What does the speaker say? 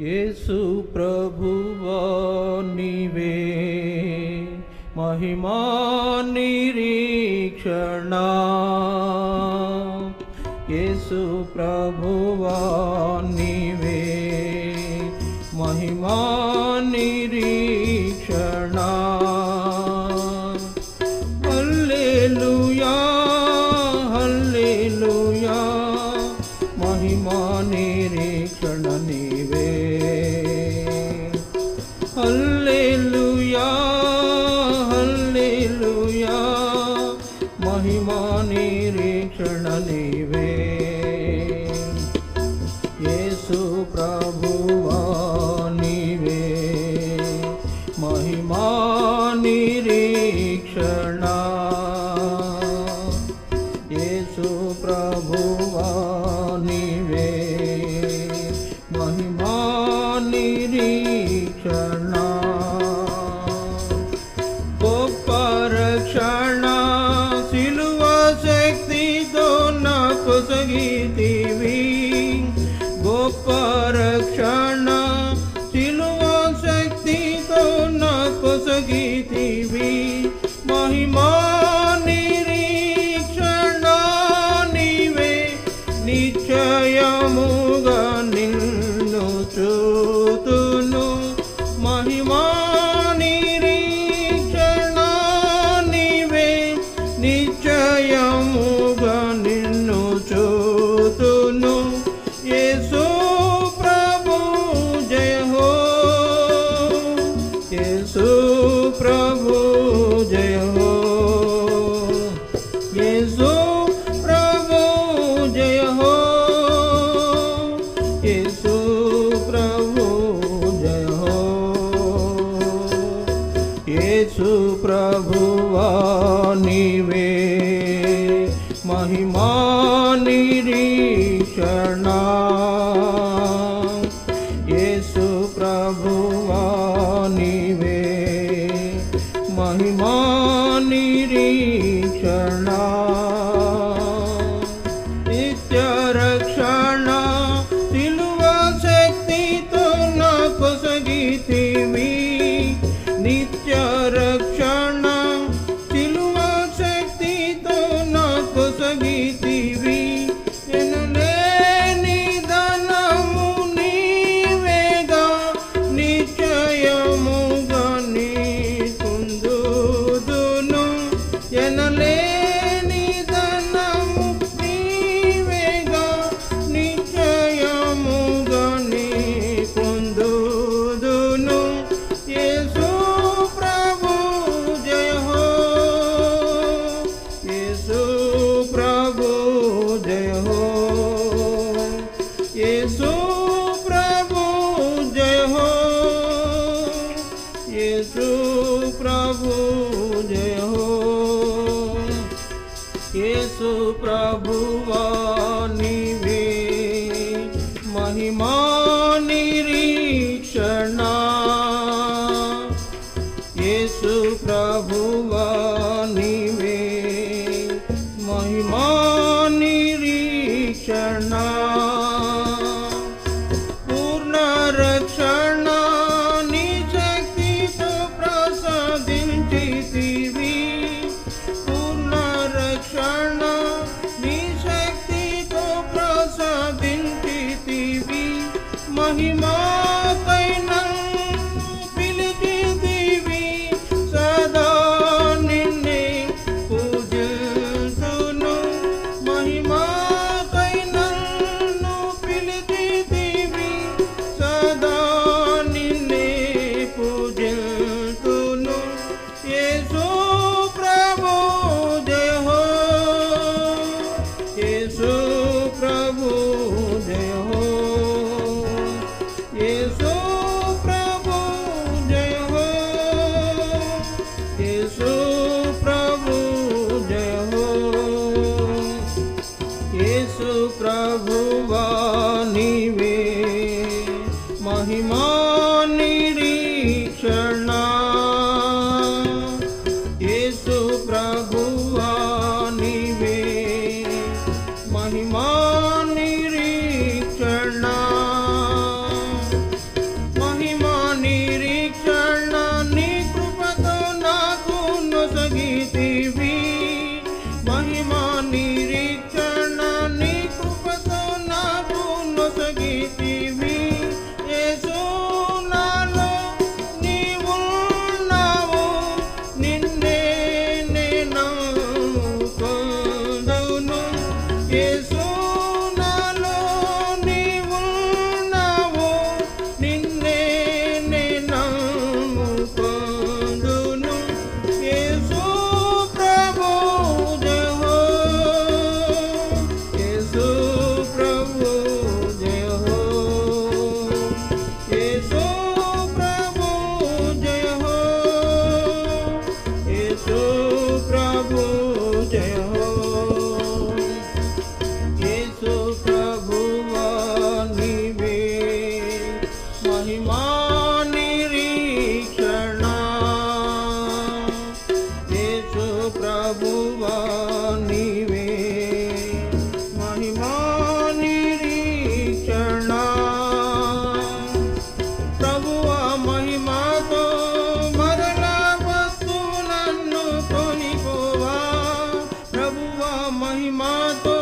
యేసు ప్రభువా నీవే. మహిమా నిరీక్షణ. యేసు ప్రభువా నీవే. మహిమా నిరీక్షణ. హల్లెలూయా హల్లెలూయా. మహిమా నిరీక్షణ निरीक्षण ప్రభువా నీవే మహిమా నిరీక్షణ. యేసు ప్రభువా प्रभु जय हो येसु प्रभु निवे महिमा निरीक्षणा येसु प्रभु निवे महिमा branco. মহিমা তো